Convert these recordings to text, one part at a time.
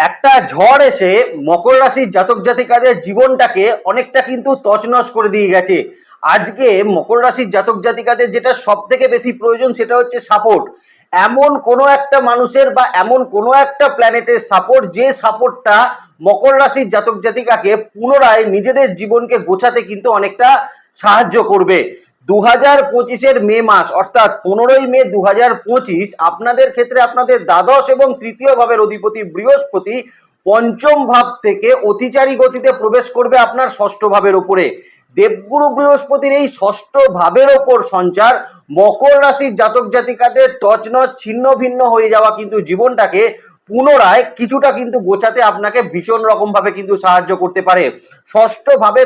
একটা ঝড় এসে মকর রাশির জাতক জাতিকাদের জীবনটাকে অনেকটা কিন্তু তছনছ করে দিয়ে গেছে। আজকে মকর রাশির জাতক জাতিকাদের যেটা সব থেকে বেশি প্রয়োজন সেটা হচ্ছে সাপোর্ট এমন কোনো একটা মানুষের বা এমন কোনো একটা প্ল্যানেটের সাপোর্ট যে সাপোর্টটা মকর রাশির জাতক জাতিকাকে পুনরায় নিজেদের জীবনকে গোছাতে কিন্তু অনেকটা সাহায্য করবে। দু হাজার পঁচিশের মে মাস, অর্থাৎ পনেরোই মে দু হাজার পঁচিশ, আপনাদের ক্ষেত্রে আপনাদের দ্বাদশ এবং তৃতীয় ভাবের অধিপতি বৃহস্পতি পঞ্চম ভাব থেকে অতিচারী গতিতে প্রবেশ করবে আপনার ষষ্ঠ ভাবের উপরে দেবগুরু বৃহস্পতির এই ষষ্ঠ ভাবের ওপর সঞ্চার, মকর রাশির জাতক জাতিকাদের তছনছ, ছিন্ন ভিন্ন হয়ে যাওয়া কিন্তু জীবনটাকে পুনরায় কিছুটা কিন্তু গোছাতে আপনাকে ভীষণ রকম ভাবে কিন্তু সাহায্য করতে পারে। ষষ্ঠ ভাবে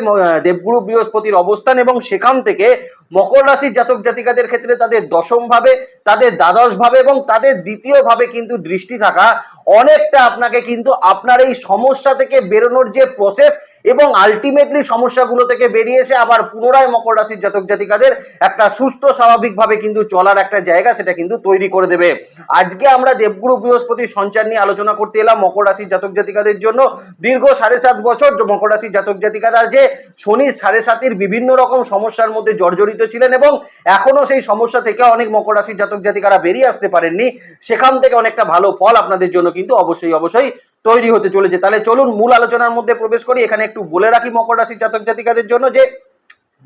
দেবগুরু বৃহস্পতির অবস্থান এবং সেখান থেকে মকর রাশির জাতক জাতিকাদের ক্ষেত্রে তাদের দশম ভাবে তাদের দ্বাদশ ভাবে এবং তাদের দ্বিতীয় ভাবে কিন্তু দৃষ্টি থাকা অনেকটা আপনাকে কিন্তু আপনার এই সমস্যা থেকে বেরোনোর যে প্রসেস এবং আলটিমেটলি সমস্যাগুলো থেকে বেরিয়ে এসে আবার পুনরায় মকর রাশির জাতক জাতিকাদের একটা সুস্থ, স্বাভাবিকভাবে কিন্তু চলার একটা জায়গা সেটা কিন্তু তৈরি করে দেবে। আজকে আমরা দেবগুরু বৃহস্পতির সঞ্চার নিয়ে আলোচনা করতে এলাম মকর রাশির জাতক জাতিকাদের জন্য। দীর্ঘ সাড়ে সাত বছর মকর রাশির জাতক জাতিকারা যে শনি সাড়ে সাতির বিভিন্ন রকম সমস্যার মধ্যে জর্জরিত ছিলেন এবং এখনও সেই সমস্যা থেকে অনেক মকর রাশির জাতক জাতিকারা বেরিয়ে আসতে পারেননি। সেখান থেকে অনেকটা ভালো ফল আপনাদের জন্য কিন্তু অবশ্যই অবশ্যই তৈরি হতে চলেছে। তাহলে চলুন মূল আলোচনার মধ্যে প্রবেশ করি। এখানে একটু বলে রাখি মকর রাশির জাতক জাতিকাদের জন্য যে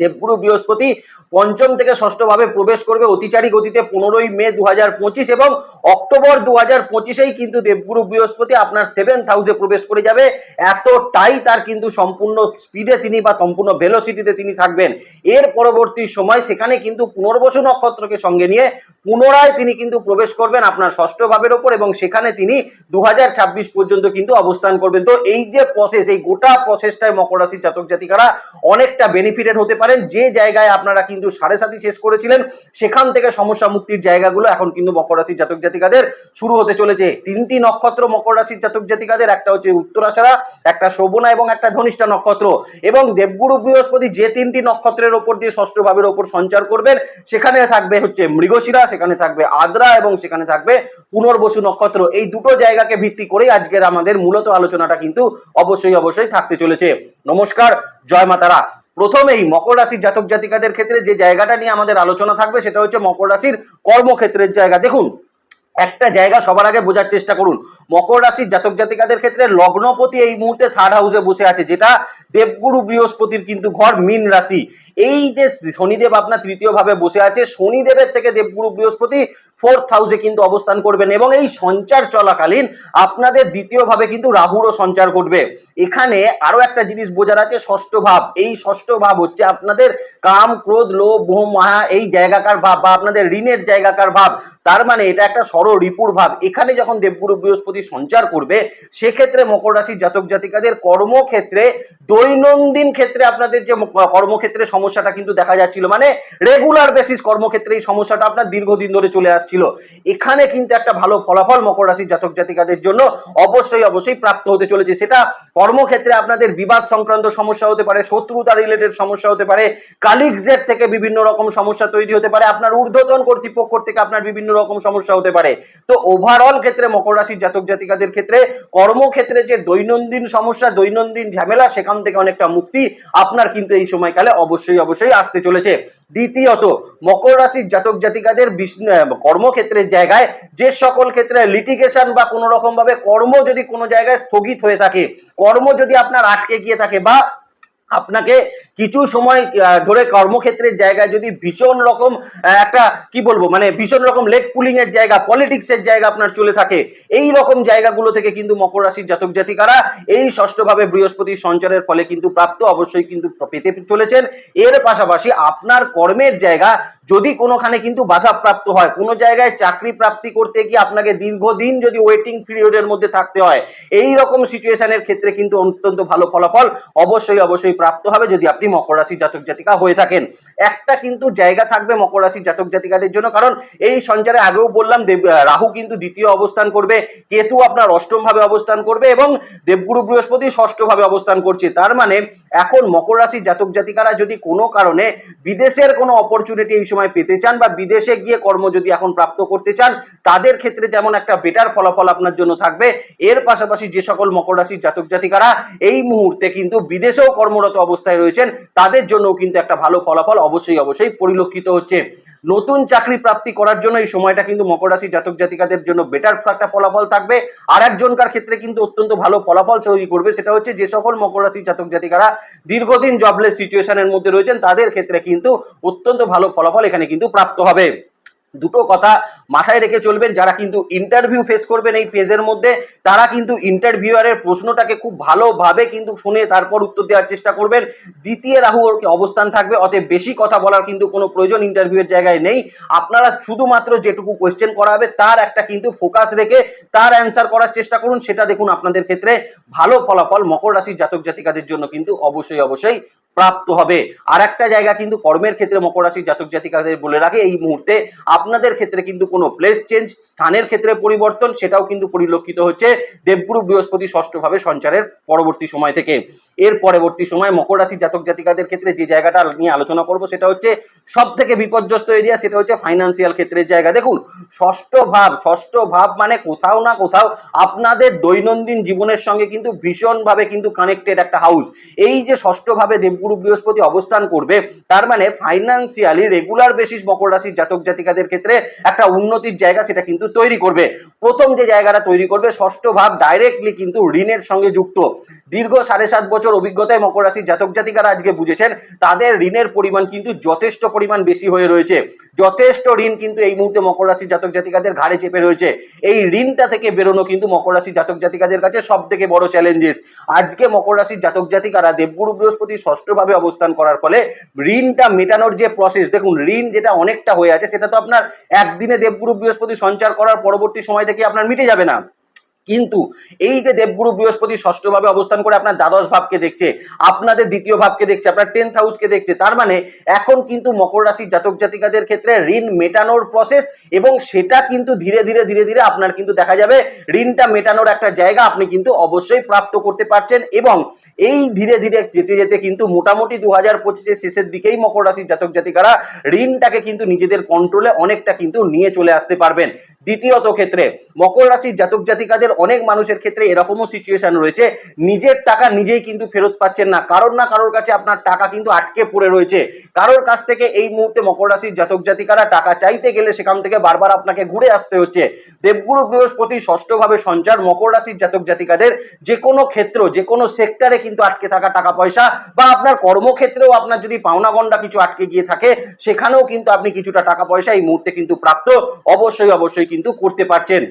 দেবগুরু বৃহস্পতি পঞ্চম থেকে ষষ্ঠ ভাবে প্রবেশ করবে অতিচারী গতিতে পনেরোই মে দু পঁচিশ এবং অক্টোবর দু হাজার পঁচিশেই কিন্তু দেবগুরু বৃহস্পতি আপনার সেভেন্থ হাউসে প্রবেশ করে যাবে। এতটাই তার কিন্তু সম্পূর্ণ স্পিডে তিনি বা সম্পূর্ণ ভেলোসিটিতে তিনি থাকবেন। এর পরবর্তী সময় সেখানে কিন্তু পুনর্বসু নক্ষত্রকে সঙ্গে নিয়ে পুনরায় তিনি কিন্তু প্রবেশ করবেন আপনার ষষ্ঠ ভাবের ওপর এবং সেখানে তিনি দু হাজার ছাব্বিশ পর্যন্ত কিন্তু অবস্থান করবেন। তো এই যে প্রসেস এই গোটা প্রসেসটাই মকর রাশির জাতক জাতিকারা অনেকটা বেনিফিটেড হতে পারেন, যে জায়গায় আপনারা কিন্তু সাড়ে সাতই শেষ করেছিলেন, সেখান থেকে সমস্যা মুক্তির জায়গাগুলো এখন কিন্তু মকর রাশির জাতক জাতিকাদের শুরু হতে চলেছে। তিনটি নক্ষত্র মকর রাশির জাতক জাতিকাদের, একটা হচ্ছে উত্তরাশারা, একটা শোভনা এবং একটা ধনিষ্ঠা নক্ষত্র। এবং দেবগুরু বৃহস্পতি যে তিনটি নক্ষত্রের ওপর দিয়ে ষষ্ঠ ভাবের ওপর সঞ্চার করবেন, সেখানে থাকবে হচ্ছে মৃগশিরা, সেখানে থাকবে আদ্রা এবং সেখানে থাকবে পুনর্বসু নক্ষত্র। এই দুটো জায়গাকে ভিত্তি করেই আজকের আমাদের মূলত আলোচনাটা কিন্তু অবশ্যই অবশ্যই থাকতে চলেছে। নমস্কার, জয় মাতারা। প্রথমেই মকর রাশির জাতক জাতিকাদের ক্ষেত্রে যে জায়গাটা নিয়ে আমাদের আলোচনা থাকবে সেটা হচ্ছে মকর রাশির কর্মক্ষেত্রের জায়গা। দেখুন, একটা জায়গা সবার আগে বোঝার চেষ্টা করুন। মকর রাশির জাতক জাতিকাদের ক্ষেত্রে লগ্নপতি এই মুহূর্তে থার্ড হাউসে বসে আছে, যেটা দেবগুরু বৃহস্পতির কিন্তু ঘর মীন রাশি। এই যে শনিদেব আপনার তৃতীয় ভাবে বসে আছে, শনিদেবের থেকে দেবগুরু বৃহস্পতি ফোর্থ হাউসে কিন্তু অবস্থান করবেন এবং এই সঞ্চার চলাকালীন আপনাদের দ্বিতীয় ভাবে কিন্তু রাহুরও সঞ্চার ঘটবে। এখানে আরও একটা জিনিস বোঝার আছে, ষষ্ঠ ভাব। এই ষষ্ঠ ভাব হচ্ছে আপনাদের কাম, ক্রোধ, লোভ, মোহ, মায়া, এই জায়গাকার ভাব বা আপনাদের ঋণের জায়গাকার ভাব। তার মানে এটা একটা সর রিপুর ভাব। এখানে যখন দেবগুরু বৃহস্পতি সঞ্চার করবে, সেক্ষেত্রে মকর রাশির জাতক জাতিকাদের কর্মক্ষেত্রে, দৈনন্দিন ক্ষেত্রে আপনাদের যে কর্মক্ষেত্রে সমস্যাটা কিন্তু দেখা যাচ্ছিল। মানে রেগুলার বেসিস কর্মক্ষেত্রে এই সমস্যাটা আপনার দীর্ঘদিন ধরে চলে আসছিল। এখানে কিন্তু একটা ভালো ফলাফল মকর রাশির জাতক জাতিকাদের জন্য অবশ্যই অবশ্যই প্রাপ্ত হতে চলেছে। সেটা কর্মক্ষেত্রে আপনাদের বিবাদ সংক্রান্ত সমস্যা হতে পারে, শত্রুতা রিলেটেড সমস্যা হতে পারে কালিগজের থেকে বিভিন্ন রকম সমস্যা তৈরি হতে পারে, আপনার ঊর্ধ্বতন কর্তৃপক্ষ থেকে আপনার বিভিন্ন রকম সমস্যা হতে পারে। তো ওভারঅল ক্ষেত্রে মকর রাশির জাতক জাতিকাদের ক্ষেত্রে কর্মক্ষেত্রে যে দৈনন্দিন সমস্যা, দৈনন্দিন ঝামেলা, সেখান থেকে অনেকটা মুক্তি আপনার কিন্তু এই সময়কালে অবশ্যই অবশ্যই আসতে চলেছে। দ্বিতীয়ত, মকর রাশির জাতক জাতিকাদের কর্মক্ষেত্রের জায়গায় যে সকল ক্ষেত্রে লিটিগেশন বা কোনো রকম ভাবে কর্ম যদি কোনো জায়গায় স্থগিত হয়ে থাকে, কর্ম যদি আপনার আটকে গিয়ে থাকে বা আপনাকে কিছু সময় ধরে কর্মক্ষেত্রের জায়গায় যদি ভীষণ রকম একটা, কি বলব মানে ভীষণ রকম লেগ পুলিং এর জায়গা পলিটিক্স এর জায়গা আপনার চলে থাকে। এই রকম জায়গাগুলো থেকে কিন্তু মকর রাশির জাতক জাতিকারা এই ষষ্ঠভাবে বৃহস্পতি সঞ্চারের ফলে কিন্তু প্রাপ্ত অবশ্যই কিন্তু পেতে চলেছেন। এর পাশাপাশি আপনার কর্মের জায়গা যদি কোনোখানে কিন্তু বাধাপ্রাপ্ত হয়, কোনো জায়গায় চাকরি প্রাপ্তি করতে গিয়ে আপনাকে দীর্ঘদিন যদি ওয়েটিং পিরিয়ডের মধ্যে থাকতে হয়, এই রকম সিচুয়েশনের ক্ষেত্রে কিন্তু অত্যন্ত ভালো ফলাফল অবশ্যই অবশ্যই প্রাপ্ত হবে যদি আপনি মকর রাশি জাতক জাতিকা হয়ে থাকেন। একটা কিন্তু জায়গা থাকবে মকর রাশির জাতক জাতিকাদের জন্য, কারণ এই সঞ্চারে আগেও বললাম দেব রাহু কিন্তু দ্বিতীয় অবস্থান করবে, কেতু আপনার অষ্টম ভাবে অবস্থান করবে এবং দেবগুরু বৃহস্পতি ষষ্ঠ ভাবে অবস্থান করছে। তার মানে এখন মকর রাশির জাতক জাতিকারা যদি কোনো কারণে বিদেশের কোনো অপরচুনিটি এই সময় পেতে চান বা বিদেশে গিয়ে কর্ম যদি এখন প্রাপ্ত করতে চান, তাদের ক্ষেত্রে যেমন একটা বেটার ফলাফল আপনার জন্য থাকবে। এর পাশাপাশি যে সকল মকর রাশির জাতক জাতিকারা, এই মুহূর্তে কিন্তু বিদেশেও কর্মরত অবস্থায় রয়েছেন, তাদের জন্য কিন্তু একটা ভালো ফলাফল অবশ্যই অবশ্যই পরিলক্ষিত হচ্ছে। নতুন চাকরি প্রাপ্তি করার জন্য এই সময়টা কিন্তু মকর রাশি জাতক জাতিকাদের জন্য বেটার একটা ফলাফল থাকবে। আর একজনকার ক্ষেত্রে কিন্তু অত্যন্ত ভালো ফলাফল তৈরি করবে, সেটা হচ্ছে যে সকল মকর রাশি জাতক জাতিকারা দীর্ঘদিন জবলেস সিচুয়েশনের মধ্যে রয়েছেন, তাদের ক্ষেত্রে কিন্তু অত্যন্ত ভালো ফলাফল এখানে কিন্তু প্রাপ্ত হবে। দুটো কথা মাথায় রেখে চলবেন। যারা কিন্তু ইন্টারভিউ ফেস করবেন এই ফেজের মধ্যে, তারা কিন্তু ইন্টারভিউয়ারের প্রশ্নটাকে খুব ভালোভাবে কিন্তু শুনে তারপর উত্তর দেওয়ার চেষ্টা করবেন। দ্বিতীয় রাহু ওর অবস্থান থাকবে? অতএব বেশি কথা বলার কিন্তু কোনো প্রয়োজন ইন্টারভিউয়ের জায়গায় নেই। আপনারা শুধুমাত্র যেটুকু কোয়েশ্চেন করা হবে, তার একটা কিন্তু ফোকাস রেখে তার অ্যান্সার করার চেষ্টা করুন। সেটা দেখুন আপনাদের ক্ষেত্রে ভালো ফলাফল মকর রাশির জাতক জাতিকাদের জন্য কিন্তু অবশ্যই অবশ্যই প্রাপ্ত হবে। আর একটা জায়গা কিন্তু কর্মের ক্ষেত্রে মকর রাশির জাতক জাতিকাদের বলে রাখে, এই মুহূর্তে আপনাদের ক্ষেত্রে কিন্তু কোনো প্লেস চেঞ্জ স্থানের ক্ষেত্রে পরিবর্তন, সেটাও কিন্তু পরিলক্ষিত হচ্ছে দেবগুরু বৃহস্পতি ষষ্ঠভাবে সঞ্চারের পরবর্তী সময় থেকে। এর পরবর্তী সময় মকর রাশির জাতক জাতিকাদের ক্ষেত্রে যে জায়গাটা নিয়ে আলোচনা করব সেটা হচ্ছে সব থেকে বিপর্যস্ত এরিয়া সেটা হচ্ছে ফাইন্যান্সিয়াল ক্ষেত্রের জায়গা। দেখুন, ষষ্ঠ ভাব ষষ্ঠ ভাব মানে কোথাও না কোথাও আপনাদের দৈনন্দিন জীবনের সঙ্গে কিন্তু ভীষণভাবে কিন্তু কানেক্টেড একটা হাউস এই যে ষষ্ঠ ভাবে দেবগুরু বৃহস্পতি অবস্থান করবে, তার মানে ফাইন্যান্সিয়ালি রেগুলার বেসিস মকর রাশির জাতক জাতিকাদের ক্ষেত্রে একটা উন্নতির জায়গা সেটা কিন্তু তৈরি করবে। প্রথম যে জায়গাটা তৈরি করবে, ষষ্ঠ ভাব ডাইরেক্টলি কিন্তু ঋণের সঙ্গে যুক্ত। দীর্ঘ সাড়ে সাত বছর অভিজ্ঞতায় মকর রাশির জাতক জাতিকারা আজকে বুঝেছেন, তাদের ঋণের পরিমাণ কিন্তু যথেষ্ট পরিমাণ বেশি হয়ে রয়েছে। যথেষ্ট ঋণ কিন্তু এই মুহূর্তে মকর রাশির জাতক জাতিকাদের ঘাড়ে চেপে রয়েছে। এই ঋণটা থেকে বেরোনো কিন্তু মকর রাশির জাতক জাতিকাদের কাছে সব থেকে বড় চ্যালেঞ্জেস আজকে মকর রাশির জাতক জাতিকারা দেবগুরু বৃহস্পতি ষষ্ঠভাবে অবস্থান করার ফলে ঋণটা মেটানোর যে প্রসেস দেখুন, ঋণ যেটা অনেকটা হয়ে আছে, সেটা তো আপনার একদিনে দেবগুরু বৃহস্পতি সঞ্চার করার পরবর্তী সময় থেকে আপনার মিটে যাবে না। কিন্তু এই যে দেবগুরু বৃহস্পতি ষষ্ঠভাবে অবস্থান করে আপনার দ্বাদশ ভাবকে দেখছে, আপনাদের দ্বিতীয় ভাবকে দেখছে, আপনার টেন্থ হাউসকে দেখছে, তার মানে এখন কিন্তু মকর রাশির জাতক জাতিকাদের ক্ষেত্রে ঋণ মেটানোর প্রসেস এবং সেটা কিন্তু ধীরে ধীরে ধীরে ধীরে আপনার কিন্তু দেখা যাবে ঋণটা মেটানোর একটা জায়গা আপনি কিন্তু অবশ্যই প্রাপ্ত করতে পারছেন এবং এই ধীরে ধীরে যেতে যেতে কিন্তু মোটামুটি দু হাজার পঁচিশের শেষের দিকেই মকর রাশির জাতক জাতিকারা ঋণটাকে কিন্তু নিজেদের কন্ট্রোলে অনেকটা কিন্তু নিয়ে চলে আসতে পারবেন। দ্বিতীয়ত ক্ষেত্রে মকর রাশির জাতক জাতিকাদের অনেক মানুষের ক্ষেত্রে এরকমও সিচুয়েশন রয়েছে। নিজের টাকা নিজেই কিন্তু ফেরত পাচ্ছেন না। কারোর না কারোর কাছে আপনার টাকা কিন্তু আটকে পড়ে রয়েছে। কারোর কাছ থেকে এই মুহূর্তে মকর রাশির জাতক জাতিকারা টাকা চাইতে গেলে সেখান থেকে বারবার আপনাকে ঘুরে আসতে হচ্ছে। দেবগুরু বৃহস্পতি ষষ্ঠভাবে সঞ্চার। মকর রাশির জাতক জাতিকাদের যে কোনো ক্ষেত্র, যে কোনো সেক্টরে কিন্তু আটকে থাকা টাকা পয়সা বা আপনার কর্মক্ষেত্রেও আপনার যদি পাওনা গন্ডা কিছু আটকে গিয়ে থাকে, সেখানেও কিন্তু আপনি কিছুটা টাকা পয়সা এই মুহূর্তে কিন্তু প্রাপ্ত অবশ্যই অবশ্যই কিন্তু করতে পারছেন।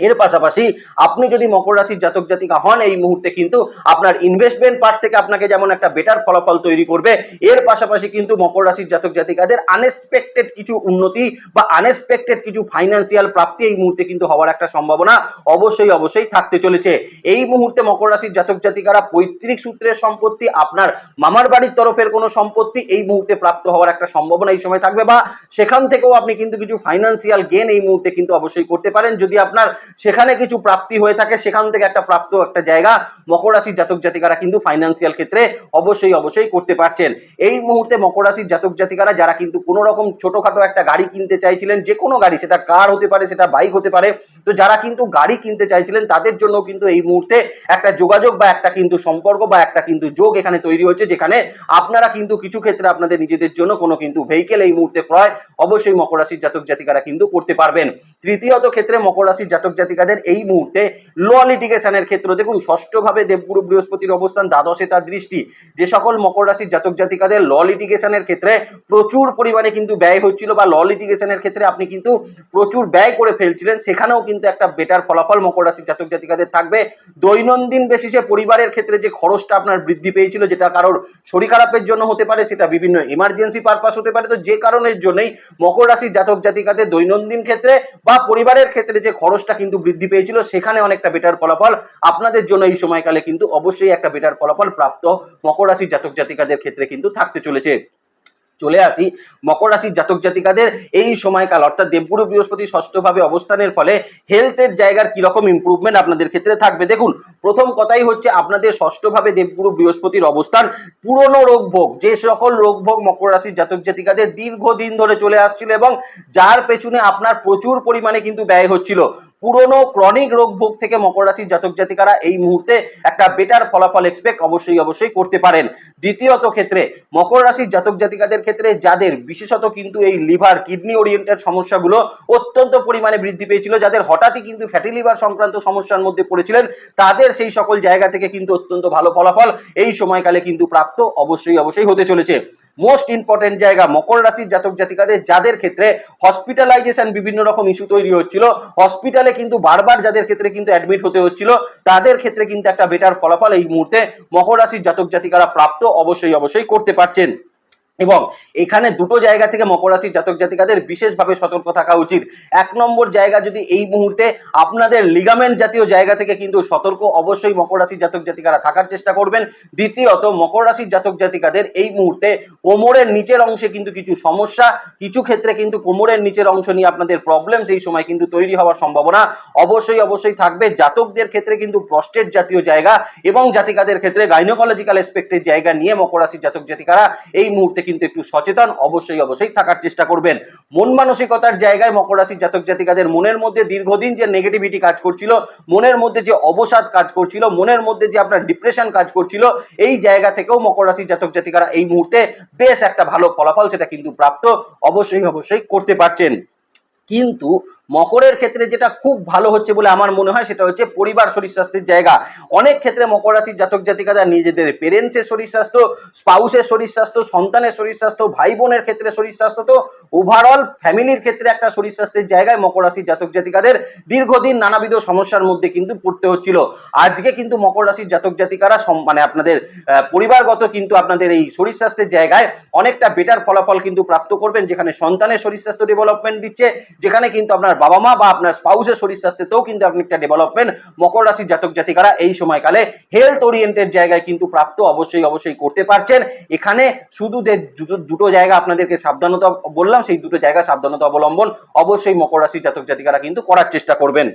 এর পাশাপাশি আপনি যদি মকর রাশির জাতক জাতিকা হন, এই মুহূর্তে কিন্তু আপনার ইনভেস্টমেন্ট পার্ট থেকে আপনাকে যেমন একটা বেটার ফলাফল তৈরি করবে, এর পাশাপাশি কিন্তু মকর রাশির জাতক জাতিকাদের আনএক্সপেক্টেড কিছু উন্নতি বা আনএক্সপেক্টেড কিছু ফাইন্যান্সিয়াল প্রাপ্তি এই মুহূর্তে কিন্তু হওয়ার একটা সম্ভাবনা অবশ্যই অবশ্যই থাকতে চলেছে। এই মুহূর্তে মকর রাশির জাতক জাতিকারা পৈতৃক সূত্রের সম্পত্তি, আপনার মামার বাড়ির তরফের কোনো সম্পত্তি এই মুহূর্তে প্রাপ্ত হওয়ার একটা সম্ভাবনা এই সময় থাকবে বা সেখান থেকেও আপনি কিন্তু কিছু ফাইন্যান্সিয়াল গেন এই মুহূর্তে কিন্তু অবশ্যই করতে পারেন। যদি আপনার সেখানে কিছু প্রাপ্তি হয়ে থাকে, সেখান থেকে একটা প্রাপ্ত একটা জায়গা মকর রাশির জাতক জাতিকারা কিন্তু ফাইন্যান্সিয়াল ক্ষেত্রে অবশ্যই অবশ্যই করতে পারছেন। এই মুহূর্তে মকর রাশির জাতক জাতিকারা যারা কিন্তু কোনো রকম ছোটখাটো একটা গাড়ি কিনতে চাইছিলেন, যে কোনো গাড়ি, সেটা কার হতে পারে, সেটা বাইক হতে পারে, তো যারা কিন্তু গাড়ি কিনতে চাইছিলেন, তাদের জন্য কিন্তু এই মুহূর্তে একটা যোগাযোগ বা একটা কিন্তু সম্পর্ক বা একটা কিন্তু যোগ এখানে তৈরি হচ্ছে যেখানে আপনারা কিন্তু কিছু ক্ষেত্রে আপনাদের নিজেদের জন্য কোনো কিন্তু ভেহিকেল এই মুহূর্তে ক্রয় অবশ্যই মকর রাশির জাতক জাতিকারা কিন্তু করতে পারবেন। তৃতীয়ত ক্ষেত্রে মকর রাশির জাতক জাতিকাদের এই মুহূর্তে ল লিটিগেশনের ক্ষেত্রে। দেখুন, ষষ্ঠভাবে দেবগুরু বৃহস্পতির অবস্থান, দ্বাদশে তার দৃষ্টি। যে সকল মকর রাশির জাতক জাতিকাদের ল লিটিগেশনের ক্ষেত্রে প্রচুর পরিমাণে কিন্তু ব্যয় হচ্ছিল বা ল লিটিগেশনের ক্ষেত্রে আপনি কিন্তু প্রচুর ব্যয় করে ফেলছিলেন। সেখানেও কিন্তু একটা বেটার ফলাফল মকর রাশির জাতক জাতিকাদের থাকবে। দৈনন্দিন বেসিসে পরিবারের ক্ষেত্রে যে খরচটা আপনার বৃদ্ধি পেয়েছিল, যেটা কারোর শরীর খারাপের জন্য হতে পারে, সেটা বিভিন্ন এমার্জেন্সি পারপাস হতে পারে। তো যে কারণের জন্যই মকর রাশির জাতক জাতিকাদের দৈনন্দিন ক্ষেত্রে বা পরিবারের ক্ষেত্রে যে খরচটা কিন্তু বৃদ্ধি পেয়েছিল, সেখানে অনেকটা বেটার ফলাফল। আপনাদের জন্য এই সময়কালে কিন্তু অবশ্যই একটা বেটার ফলাফল প্রাপ্ত মকর রাশির জাতক জাতিকাদের ক্ষেত্রে কিন্তু থাকতে চলেছে। চলে আসি মকর রাশির জাতক জাতিকাদের এই সময়কাল, অর্থাৎ দেবগুরু বৃহস্পতি ষষ্ঠভাবে অবস্থানের ফলে হেলথের জায়গার কীরকম ইমপ্রুভমেন্ট আপনাদের ক্ষেত্রে থাকবে। দেখুন, প্রথম কথাই হচ্ছে আপনাদের ষষ্ঠভাবে দেবগুরু বৃহস্পতির অবস্থান। পুরনো রোগ ভোগ, যে সকল রোগ ভোগ মকর রাশির জাতক জাতিকাদের দীর্ঘদিন ধরে চলে আসছিল এবং যার পেছনে আপনার প্রচুর পরিমাণে কিন্তু ব্যয় হচ্ছিল। পুরনো ক্রনিক রোগ ভোগ থেকে মকর রাশির জাতক জাতিকারা এই মুহূর্তে একটা বেটার ফলাফল এক্সপেক্ট অবশ্যই অবশ্যই করতে পারেন। দ্বিতীয়ত ক্ষেত্রে, মকর রাশির জাতক জাতিকাদের ক্ষেত্রে যাদের, বিশেষত কিন্তু এই লিভার কিডনি ওরিয়েন্টেড সমস্যাগুলো অত্যন্ত পরিমাণে বৃদ্ধি পেয়েছিল, যাদের হঠাৎই কিন্তু ফ্যাটি লিভার সংক্রান্ত সমস্যার মধ্যে পড়েছিলেন, তাদের সেই সকল জায়গা থেকে কিন্তু অত্যন্ত ভালো ফলাফল এই সময়কালে কিন্তু প্রাপ্ত অবশ্যই অবশ্যই হতে চলেছে। মোস্ট ইম্পর্টেন্ট জায়গা মকর রাশির জাতক জাতিকাদের যাদের ক্ষেত্রে হসপিটালাইজেশন বিভিন্ন রকম ইস্যু তৈরি হচ্ছিল। হসপিটালে কিন্তু বারবার যাদের ক্ষেত্রে কিন্তু অ্যাডমিট হতে হচ্ছিল, তাদের ক্ষেত্রে কিন্তু একটা বেটার ফলাফল এই মুহূর্তে মকর রাশির জাতক জাতিকারা প্রাপ্ত অবশ্যই অবশ্যই করতে পারছেন। এবং এখানে দুটো জায়গা থেকে মকর রাশির জাতক জাতিকাদের বিশেষভাবে সতর্ক থাকা উচিত। এক নম্বর জায়গা যদি এই মুহূর্তে আপনাদের লিগামেন্ট জাতীয় জায়গা থেকে কিন্তু সতর্ক অবশ্যই মকর রাশির জাতক জাতিকারা থাকার চেষ্টা করবেন। দ্বিতীয়ত, মকর রাশির জাতক জাতিকাদের এই মুহূর্তে কোমরের নিচের অংশে কিন্তু কিছু সমস্যা, কিছু ক্ষেত্রে কিন্তু কোমরের নিচের অংশ নিয়ে আপনাদের প্রবলেম সেই সময় কিন্তু তৈরি হওয়ার সম্ভাবনা অবশ্যই অবশ্যই থাকবে। জাতকদের ক্ষেত্রে কিন্তু প্রস্টেট জাতীয় জায়গা এবং জাতিকাদের ক্ষেত্রে গাইনোকোলজিক্যাল এসপেক্টের জায়গা নিয়ে মকর রাশির জাতক জাতিকারা এই মুহূর্তে কিন্তু একটু সচেতন অবশ্যই অবশ্যই থাকার চেষ্টা করবেন। মন মানসিকতার জায়গায় মকর রাশির জাতক জাতিকাদের মনের মধ্যে দীর্ঘদিন যে নেগেটিভিটি কাজ করছিল, মনের মধ্যে যে অবসাদ কাজ করছিল, মনের মধ্যে যে আপনার ডিপ্রেশন কাজ করছিল, এই জায়গা থেকেও মকর রাশির জাতক জাতিকারা এই মুহূর্তে বেশ একটা ভালো ফলাফল সেটা কিন্তু প্রাপ্ত অবশ্যই অবশ্যই করতে পারছেন। কিন্তু মকরের ক্ষেত্রে যেটা খুব ভালো হচ্ছে বলে আমার মনে হয় সেটা হচ্ছে পরিবার শরীর স্বাস্থ্যের জায়গা। অনেক ক্ষেত্রে মকর রাশির জাতক জাতিকারা নিজেদের পেরেন্টসের শরীর স্বাস্থ্য স্পাউসের শরীর স্বাস্থ্য, সন্তানের শরীর স্বাস্থ্য ভাই বোনের ক্ষেত্রে শরীর স্বাস্থ্য তো ওভারঅল ফ্যামিলির ক্ষেত্রে একটা শরীর স্বাস্থ্যের জায়গায় মকর রাশির জাতক জাতিকাদের দীর্ঘদিন নানাবিধ সমস্যার মধ্যে কিন্তু পড়তে হচ্ছিল। আজকে কিন্তু মকর রাশির জাতক জাতিকারা মানে আপনাদের পরিবারগত কিন্তু আপনাদের এই শরীর স্বাস্থ্যের জায়গায় অনেকটা বেটার ফলাফল কিন্তু প্রাপ্ত করবেন, যেখানে সন্তানের শরীর স্বাস্থ্য ডেভেলপমেন্ট দিচ্ছে, যেখানে কিন্তু আপনার বাবা মা বা আপনার স্পাউসের শরীর স্বাস্থ্যতেও কিন্তু আপনি একটা ডেভেলপমেন্ট মকর রাশির জাতক জাতিকারা এই সময়কালে হেলথ ওরিয়েন্টেড জায়গায় কিন্তু প্রাপ্ত অবশ্যই অবশ্যই করতে পারছেন। এখানে শুধু যে দুটো দুটো জায়গা আপনাদেরকে সাবধানতা বললাম, সেই দুটো জায়গা সাবধানতা অবলম্বন অবশ্যই মকর রাশির জাতক জাতিকারা কিন্তু করার চেষ্টা করবেন।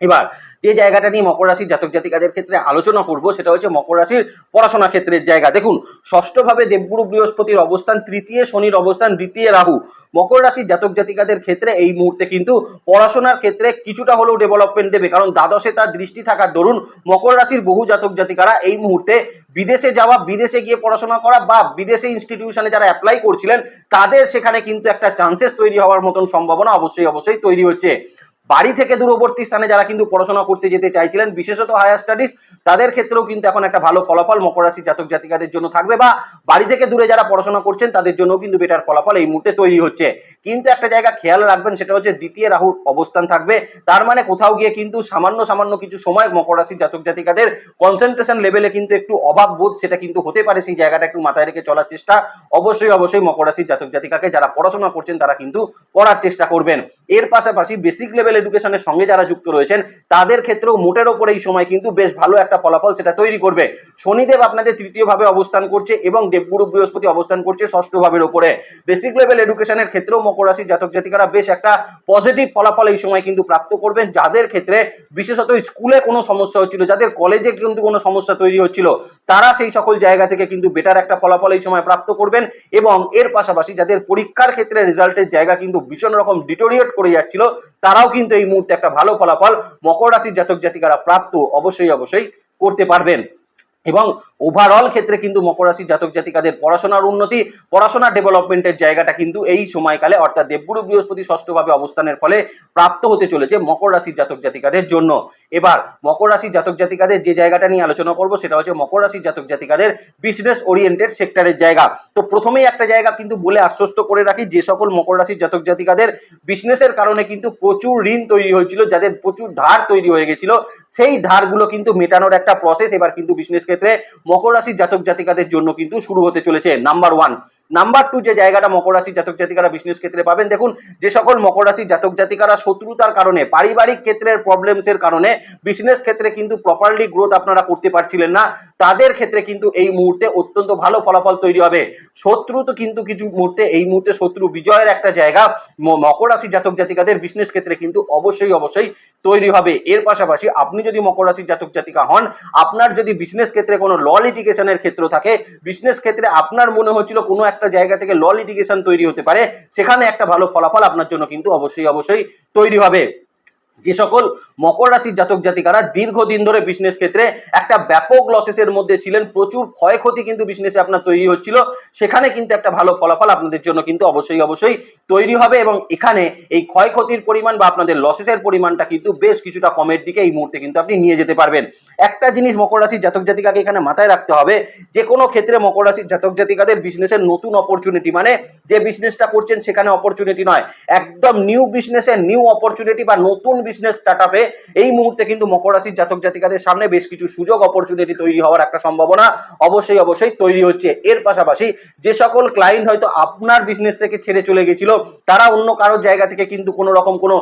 এবার যে জায়গাটা নিয়ে মকর রাশির জাতক জাতিকাদের ক্ষেত্রে আলোচনা করব, সেটা হচ্ছে মকর রাশির পড়াশোনা ক্ষেত্রের জায়গা। দেখুন, ষষ্ঠভাবে দেবগুরু বৃহস্পতির অবস্থান, তৃতীয় শনির অবস্থান, দ্বিতীয় রাহু। মকর রাশির জাতক জাতিকাদের ক্ষেত্রে এই মুহূর্তে কিন্তু পড়াশোনার ক্ষেত্রে কিছুটা হলেও ডেভেলপমেন্ট দেবে, কারণ দ্বাদশে তার দৃষ্টি থাকার দরুন মকর রাশির বহু জাতক জাতিকারা এই মুহূর্তে বিদেশে যাওয়া, বিদেশে গিয়ে পড়াশোনা করা বা বিদেশে ইনস্টিটিউশনে যারা অ্যাপ্লাই করছিলেন, তাদের সেখানে কিন্তু একটা চান্সেস তৈরি হওয়ার মতন সম্ভাবনা অবশ্যই অবশ্যই তৈরি হচ্ছে। বাড়ি থেকে দূরবর্তী স্থানে যারা কিন্তু পড়াশোনা করতে যেতে চাইছিলেন, বিশেষত হায়ার স্টাডিজ তাদের ক্ষেত্রেও কিন্তু এখন একটা ভালো ফলাফল মকর জাতক জাতিকাদের জন্য থাকবে বা বাড়ি থেকে দূরে যারা পড়াশোনা করছেন, তাদের জন্য কিন্তু বেটার ফলাফল এই মুহূর্তে তৈরি হচ্ছে। কিন্তু একটা জায়গা খেয়াল রাখবেন, সেটা হচ্ছে দ্বিতীয় রাহুর অবস্থান থাকবে। তার মানে কোথাও গিয়ে কিন্তু সামান্য সামান্য কিছু সময় মকর রাশির জাতক জাতিকাদের কনসেন্ট্রেশন লেভেলে কিন্তু একটু অভাব বোধ সেটা কিন্তু হতে পারে, সেই জায়গাটা একটু মাথায় রেখে চলার চেষ্টা অবশ্যই অবশ্যই মকর রাশির জাতক জাতিকাকে যারা পড়াশোনা করছেন, তারা কিন্তু করার চেষ্টা করবেন। এর পাশাপাশি বেসিক লেভেল এডুকেশনের সঙ্গে যারা যুক্ত রয়েছেন, তাদের ক্ষেত্রেও মোটের ওপর এই সময় কিন্তু বেশ ভালো একটা ফলাফল সেটা তৈরি করবে। শনিদেব আপনাদের তৃতীয় ভাবে অবস্থান করছে এবং দেবগুরু বৃহস্পতি অবস্থান করছে ষষ্ঠ ভাবের ওপরে। বেসিক লেভেল এডুকেশনের ক্ষেত্রেও মকর রাশির জাতক জাতিকারা বেশ একটা পজিটিভ ফলাফল এই সময় কিন্তু প্রাপ্ত করবেন, যাদের ক্ষেত্রে বিশেষত স্কুলে কোনো সমস্যা হচ্ছিল, যাদের কলেজে কিন্তু কোনো সমস্যা তৈরি হচ্ছিল, তারা সেই সকল জায়গা থেকে কিন্তু বেটার একটা ফলাফল এই সময় প্রাপ্ত করবেন এবং এর পাশাপাশি যাদের পরীক্ষার ক্ষেত্রে রেজাল্টের জায়গা কিন্তু ভীষণ রকম ডিটোরিয়েট করে যাচ্ছিল, তারাও কিন্তু এই মুহূর্তে একটা ভালো ফলাফল মকর রাশির জাতক জাতিকারা প্রাপ্ত অবশ্যই অবশ্যই করতে পারবেন। এবং ওভারঅল ক্ষেত্রে কিন্তু মকর রাশির জাতক জাতিকাদের পড়াশোনার উন্নতি, পড়াশোনা ডেভেলপমেন্টের জায়গাটা কিন্তু এই সময়কালে, অর্থাৎ দেবগুরু বৃহস্পতি ষষ্ঠভাবে অবস্থানের ফলে প্রাপ্ত হতে চলেছে মকর রাশির জাতক জাতিকাদের জন্য। এবার মকর রাশির জাতক জাতিকাদের যে জায়গাটা নিয়ে আলোচনা করব, সেটা হচ্ছে মকর রাশির জাতক জাতিকাদের বিজনেস ওরিয়েন্টেড সেক্টরের জায়গা। তো প্রথমেই একটা জায়গা কিন্তু বলে আশ্বস্ত করে রাখি, যে সকল মকর রাশির জাতক জাতিকাদের বিজনেসের কারণে কিন্তু প্রচুর ঋণ তৈরি হয়েছিল, যাদের প্রচুর ধার তৈরি হয়ে গেছিল, সেই ধারগুলো কিন্তু মেটানোর একটা প্রসেস এবার কিন্তু বিজনেস ক্ষেত্রে মকর রাশির জাতক জাতিকাদের জন্য কিন্তু শুরু হতে চলেছে নাম্বার ওয়ান নাম্বার টু যে জায়গাটা মকর রাশির জাতক জাতিকারা বিজনেস ক্ষেত্রে পাবেন, দেখুন, যে সকল মকর রাশির জাতক জাতিকারা শত্রুতার কারণে, পারিবারিক ক্ষেত্রের প্রবলেমসের কারণে বিজনেস ক্ষেত্রে কিন্তু প্রপারলি গ্রোথ আপনারা করতে পারছিলেন না। তাদের ক্ষেত্রে কিন্তু এই মুহূর্তে অত্যন্ত ভালো ফলাফল তৈরি হবে। শত্রু তো কিন্তু কিছু মুহূর্তে, এই মুহূর্তে শত্রু বিজয়ের একটা জায়গা মকর রাশির জাতক জাতিকাদের বিজনেস ক্ষেত্রে কিন্তু অবশ্যই অবশ্যই তৈরি হবে। এর পাশাপাশি আপনি যদি মকর রাশির জাতক জাতিকা হন, আপনার যদি বিজনেস ক্ষেত্রে কোনো ল লিটিগেশনের ক্ষেত্র থাকে বিজনেস ক্ষেত্রে আপনার মনে হচ্ছিল কোনো একটা জায়গা থেকে ল লিটিগেশন তৈরি হতে পারে, সেখানে একটা ভালো ফলাফল আপনার জন্য কিন্তু অবশ্যই অবশ্যই তৈরি হবে। যে সকল মকর রাশির জাতক জাতিকারা দীর্ঘদিন ধরে বিজনেস ক্ষেত্রে একটা ব্যাপক লসেসের মধ্যে ছিলেন, প্রচুর ক্ষয়ক্ষতি কিন্তু বিজনেসে আপনার তৈরি হচ্ছিল। সেখানে কিন্তু একটা ভালো ফলাফল আপনাদের জন্য কিন্তু অবশ্যই অবশ্যই তৈরি হবে এবং এখানে এই ক্ষয়ক্ষতির পরিমাণ বা আপনাদের লসেসের পরিমাণটা কিন্তু বেশ কিছুটা কমের দিকে এই মুহূর্তে কিন্তু আপনি নিয়ে যেতে পারবেন। একটা জিনিস মকর রাশির জাতক জাতিকাকে এখানে মাথায় রাখতে হবে, যে কোনো ক্ষেত্রে মকর রাশির জাতক জাতিকাদের বিজনেসের নতুন অপরচুনিটি মানে যে বিজনেসটা করছেন সেখানে অপরচুনিটি নয়। একদম নিউ বিজনেসের নিউ অপরচুনিটি বা নতুন বিজনেস স্টার্ট আপে এই মুহূর্তে কিন্তু মকর রাশির জাতক জাতিকাদের সামনে বেশ কিছু সুযোগ অপরচুনিটি তৈরি হওয়ার একটা সম্ভাবনা অবশ্যই অবশ্যই তৈরি হচ্ছে। এর পাশাপাশি যে সকল ক্লায়েন্ট হয়তো আপনার বিজনেস থেকে ছেড়ে চলে গেছিল, তারা অন্য কারোর জায়গা থেকে কিন্তু কোনো রকম কোনো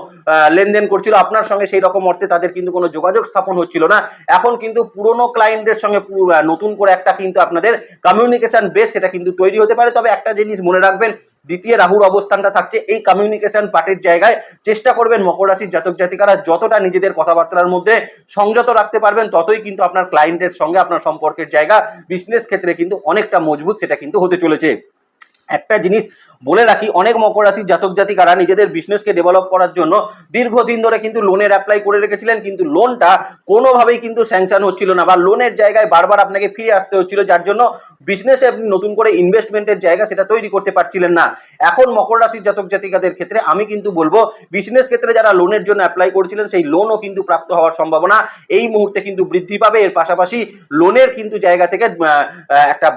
লেনদেন করছিল, আপনার সঙ্গে সেই রকম অর্থে তাদের কিন্তু কোনো যোগাযোগ স্থাপন হচ্ছিল না। এখন কিন্তু পুরনো ক্লায়েন্টদের সঙ্গে নতুন করে একটা কিন্তু আপনাদের কমিউনিকেশন বেস সেটা কিন্তু তৈরি হতে পারে। তবে একটা জিনিস মনে রাখবেন দ্বিতীয় রাহুর অবস্থানটা থাকছে এই কমিউনিকেশন পার্টির জায়গায়। চেষ্টা করবেন মকর রাশির জাতক জাতিকারা যতটা নিজেদের কথাবার্তার মধ্যে সংযত রাখতে পারবেন, ততই কিন্তু আপনার ক্লায়েন্টের সঙ্গে আপনার সম্পর্কের জায়গা বিজনেস ক্ষেত্রে কিন্তু অনেকটা মজবুত সেটা কিন্তু হতে চলেছে। একটা জিনিস বলে রাখি, অনেক মকর রাশির জাতক জাতিকারা নিজেদের বিজনেসকে ডেভেলপ করার জন্য দীর্ঘদিন ধরে কিন্তু লোনের অ্যাপ্লাই করে রেখেছিলেন, কিন্তু লোনটা কোনোভাবেই কিন্তু স্যাংশন হচ্ছিল না বা লোনের জায়গায় বারবার আপনাকে ফিরে আসতে হচ্ছিল, যার জন্য বিজনেসে আপনি নতুন করে ইনভেস্টমেন্টের জায়গা সেটা তৈরি করতে পারছিলেন না। এখন মকর রাশির জাতক জাতিকাদের ক্ষেত্রে আমি কিন্তু বলব বিজনেস ক্ষেত্রে যারা লোনের জন্য অ্যাপ্লাই করেছিলেন, সেই লোনও কিন্তু প্রাপ্ত হওয়ার সম্ভাবনা এই মুহূর্তে কিন্তু বৃদ্ধি পাবে। এর পাশাপাশি লোনের কিন্তু জায়গা থেকে একটা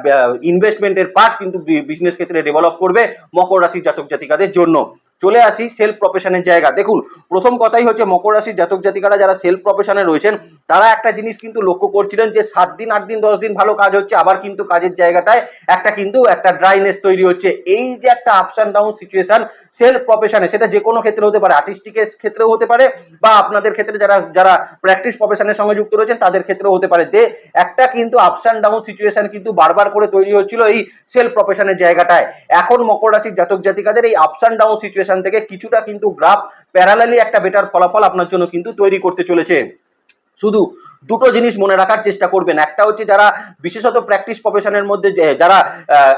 ইনভেস্টমেন্টের পার্ট কিন্তু বিজনেস ক্ষেত্রে ডেভেলপ করবে মকর রাশির জাতক জাতিকাদের জন্য। চলে আসি সেলফ প্রফেশনের জায়গা। দেখুন, প্রথম কথাই হচ্ছে মকর রাশির জাতক জাতিকারা যারা সেলফ প্রফেশনে রয়েছেন, তারা একটা জিনিস কিন্তু লক্ষ্য করছিলেন যে সাত দিন, আট দিন, দশ দিন ভালো কাজ হচ্ছে, আবার কিন্তু কাজের জায়গাটায় একটা কিন্তু একটা ড্রাইনেস তৈরি হচ্ছে। এই যে একটা ups and down situation self প্রফেশনে সেটা যে কোনো ক্ষেত্রে হতে পারে আর্টিস্টিকের ক্ষেত্রেও হতে পারে, বা আপনাদের ক্ষেত্রে যারা যারা প্র্যাকটিস প্রফেশনের সঙ্গে যুক্ত রয়েছেন, তাদের ক্ষেত্রেও হতে পারে। যে একটা কিন্তু আপস অ্যান্ড ডাউন সিচুয়েশন কিন্তু বারবার করে তৈরি হচ্ছিল এই সেলফ প্রফেশনের জায়গাটায়। এখন মকর রাশির জাতক জাতিকাদের এই আপস অ্যান্ড ডাউন সিচুয়েশন থেকে কিছুটা কিন্তু গ্রাফ প্যারালালি একটা বেটার ফলাফল আপনার জন্য কিন্তু তৈরি করতে চলেছে। শুধু দুটো জিনিস মনে রাখার চেষ্টা করবেন। একটা হচ্ছে যারা বিশেষত প্র্যাকটিস প্রফেশনের মধ্যে যারা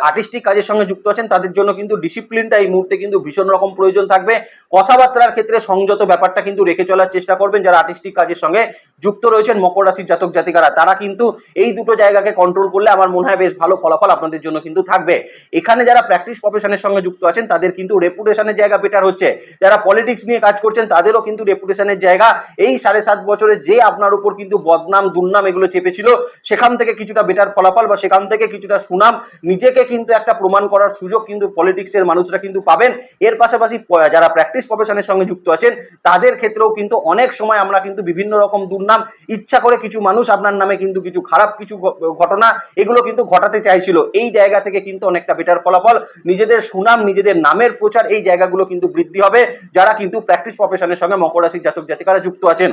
আর্টিস্টিক কাজের সঙ্গে যুক্ত আছেন, তাদের জন্য কিন্তু ডিসিপ্লিনটা এই মুহূর্তে কিন্তু ভীষণ রকম প্রয়োজন থাকবে। কথাবার্তার ক্ষেত্রে সংযত ব্যাপারটা কিন্তু রেখে চলার চেষ্টা করবেন, যারা আর্টিস্টিক কাজের সঙ্গে যুক্ত রয়েছেন, মকর রাশির জাতক জাতিকারা, তারা কিন্তু এই দুটো জায়গাকে কন্ট্রোল করলে আমার মনে হয় বেশ ভালো ফলাফল আপনাদের জন্য কিন্তু থাকবে। এখানে যারা প্র্যাকটিস প্রফেশনের সঙ্গে যুক্ত আছেন, তাদের কিন্তু রেপুটেশনের জায়গা বেটার হচ্ছে। যারা পলিটিক্স নিয়ে কাজ করছেন, তাদেরও কিন্তু রেপুটেশনের জায়গা এই সাড়ে সাত বছরে যে আপনার উপর কিন্তু বদনাম, দুর্নাম এগুলো চেপেছিল। সেখান থেকে কিছুটা বেটার ফলাফল বা সেখান থেকে কিছুটা সুনাম নিজেকে কিন্তু একটা প্রমাণ করার সুযোগ কিন্তু পলিটিক্সের মানুষরা কিন্তু পাবেন। এর পাশাপাশি যারা প্র্যাকটিস প্রফেশনের সঙ্গে যুক্ত আছেন, তাদের ক্ষেত্রেও কিন্তু অনেক সময় আমরা কিন্তু বিভিন্ন রকম দুর্নাম, ইচ্ছা করে কিছু মানুষ আপনার নামে কিন্তু কিছু খারাপ কিছু ঘটনা এগুলো কিন্তু ঘটাতে চাইছিল। এই জায়গা থেকে কিন্তু অনেকটা বেটার ফলাফল। নিজেদের সুনাম, নিজেদের নামের প্রচার এই জায়গাগুলো কিন্তু বৃদ্ধি হবে। যারা কিন্তু প্র্যাকটিস প্রফেশনের সঙ্গে মকর রাশির জাতক জাতিকারা যুক্ত আছেন।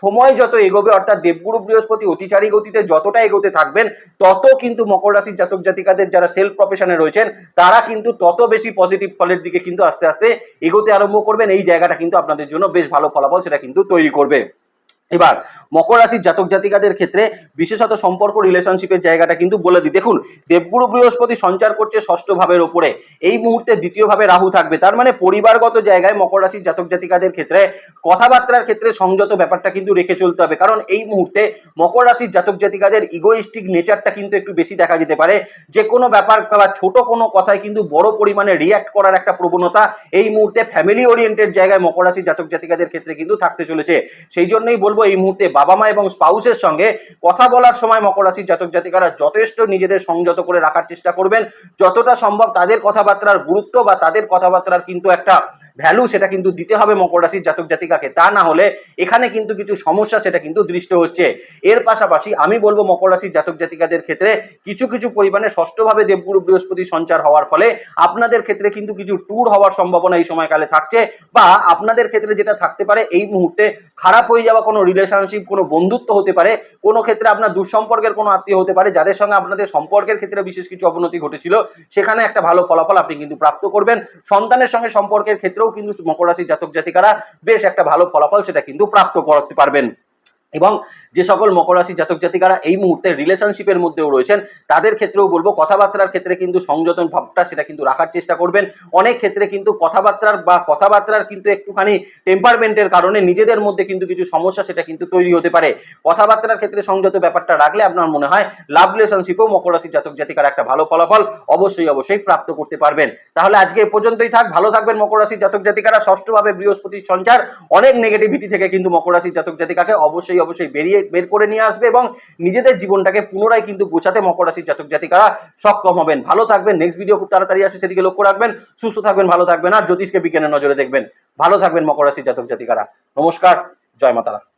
সময় যত এগোবে, অর্থাৎ দেবগুরু বৃহস্পতি অতিচারী গতিতে যতটা এগোতে থাকবেন, তত কিন্তু মকর রাশির জাতক জাতিকাদের যারা সেলফ প্রফেশনে রয়েছেন, তারা কিন্তু তত বেশি পজিটিভ ফলের দিকে কিন্তু আস্তে আস্তে এগোতে আরম্ভ করবেন। এই জায়গাটা কিন্তু আপনাদের জন্য বেশ ভালো ফলাফল সেটা কিন্তু তৈরি করবে। এবার, মকর রাশির জাতক জাতিকাদের ক্ষেত্রে বিশেষত সম্পর্ক রিলেশনশিপের জায়গাটা কিন্তু বলে দিই। দেখুন, দেবগুরু বৃহস্পতি সঞ্চার করছে ষষ্ঠ ভাবের ওপরে। এই মুহূর্তে দ্বিতীয় ভাবে রাহু থাকবে। তার মানে পরিবারগত জায়গায় মকর রাশির জাতক জাতিকাদের ক্ষেত্রে কথাবার্তার ক্ষেত্রে সংযত ব্যাপারটা কিন্তু রেখে চলতে হবে। কারণ এই মুহূর্তে মকর রাশির জাতক জাতিকাদের ইগোইস্টিক নেচারটা কিন্তু একটু বেশি দেখা যেতে পারে। যে কোনো ব্যাপার বা ছোট কোনো কথায় কিন্তু বড় পরিমাণে রিয়াক্ট করার একটা প্রবণতা এই মুহূর্তে ফ্যামিলি ওরিয়েন্টেড জায়গায় মকর রাশির জাতক জাতিকাদের ক্ষেত্রে কিন্তু থাকতে চলেছে। সেই জন্যই বলব এই মুহূর্তে বাবা মা এবং স্পাউসের সঙ্গে কথা বলার সময় মকর রাশির জাতক জাতিকারা যথেষ্ট নিজেদের সংযত করে রাখার চেষ্টা করবেন। যতটা সম্ভব তাদের কথাবার্তার গুরুত্ব বা তাদের কথাবার্তার কিন্তু একটা ভ্যালু সেটা কিন্তু দিতে হবে মকর রাশির জাতক জাতিকাকে। তা না হলে এখানে কিন্তু কিছু সমস্যা সেটা কিন্তু দৃষ্ট হচ্ছে। এর পাশাপাশি আমি বলব মকর রাশির জাতক জাতিকাদের ক্ষেত্রে কিছু কিছু পরিমাণে ষষ্ঠভাবে দেবগুরু বৃহস্পতি সঞ্চার হওয়ার ফলে আপনাদের ক্ষেত্রে কিন্তু কিছু ট্যুর হওয়ার সম্ভাবনা এই সময়কালে থাকছে বা আপনাদের ক্ষেত্রে যেটা থাকতে পারে এই মুহূর্তে খারাপ হয়ে যাওয়া কোনো রিলেশনশিপ কোনো বন্ধুত্ব হতে পারে, কোনো ক্ষেত্রে আপনার দুঃসম্পর্কের কোনো আত্মীয় হতে পারে, যাদের সঙ্গে আপনাদের সম্পর্কের ক্ষেত্রে বিশেষ কিছু অবনতি ঘটেছিল, সেখানে একটা ভালো ফলাফল আপনি কিন্তু প্রাপ্ত করবেন। সন্তানের সঙ্গে সম্পর্কের ক্ষেত্রেও কিন্তু মকর রাশির জাতক জাতিকারা বেশ একটা ভালো ফলাফল সেটা কিন্তু প্রাপ্ত করতে পারবেন। এবং যে সকল মকর রাশি জাতক জাতিকারা এই মুহূর্তে রিলেশনশিপের মধ্যেও রয়েছেন, তাদের ক্ষেত্রেও বলব, কথাবার্তার ক্ষেত্রে কিন্তু সংযতন ভাবটা সেটা কিন্তু রাখার চেষ্টা করবেন। অনেক ক্ষেত্রে কিন্তু কথাবার্তার বা কথাবার্তার কিন্তু একটুখানি টেম্পারমেন্টের কারণে নিজেদের মধ্যে কিন্তু কিছু সমস্যা সেটা কিন্তু তৈরি হতে পারে। কথাবার্তার ক্ষেত্রে সংযত ব্যাপারটা রাখলে আপনার মনে হয় লাভ রিলেশনশিপেও মকর রাশি জাতক জাতিকার একটা ভালো ফলাফল অবশ্যই অবশ্যই প্রাপ্ত করতে পারবেন। তাহলে আজকে এ পর্যন্তই থাক, ভালো থাকবেন মকর রাশির জাতক জাতিকারা। ষষ্ঠভাবে বৃহস্পতির সঞ্চার, অনেক নেগেটিভিটি থেকে কিন্তু মকর রাশির জাতক জাতিকাকে অবশ্যই অবশ্যই বেরিয়ে বের করে নিয়ে আসবে এবং নিজেদের জীবনটাকে পুনরায় কিন্তু গোছাতে মকর রাশির জাতক জাতিকারা সক্ষম হবেন। ভালো থাকবেন নেক্সট ভিডিও খুব তাড়াতাড়ি আসে, সেদিকে লক্ষ্য রাখবেন, সুস্থ থাকবেন, ভালো থাকবেন, আর জ্যোতিষকে বিজ্ঞানের নজরে দেখবেন। ভালো থাকবেন মকর রাশির জাতক জাতিকারা। নমস্কার, জয় মাতারা।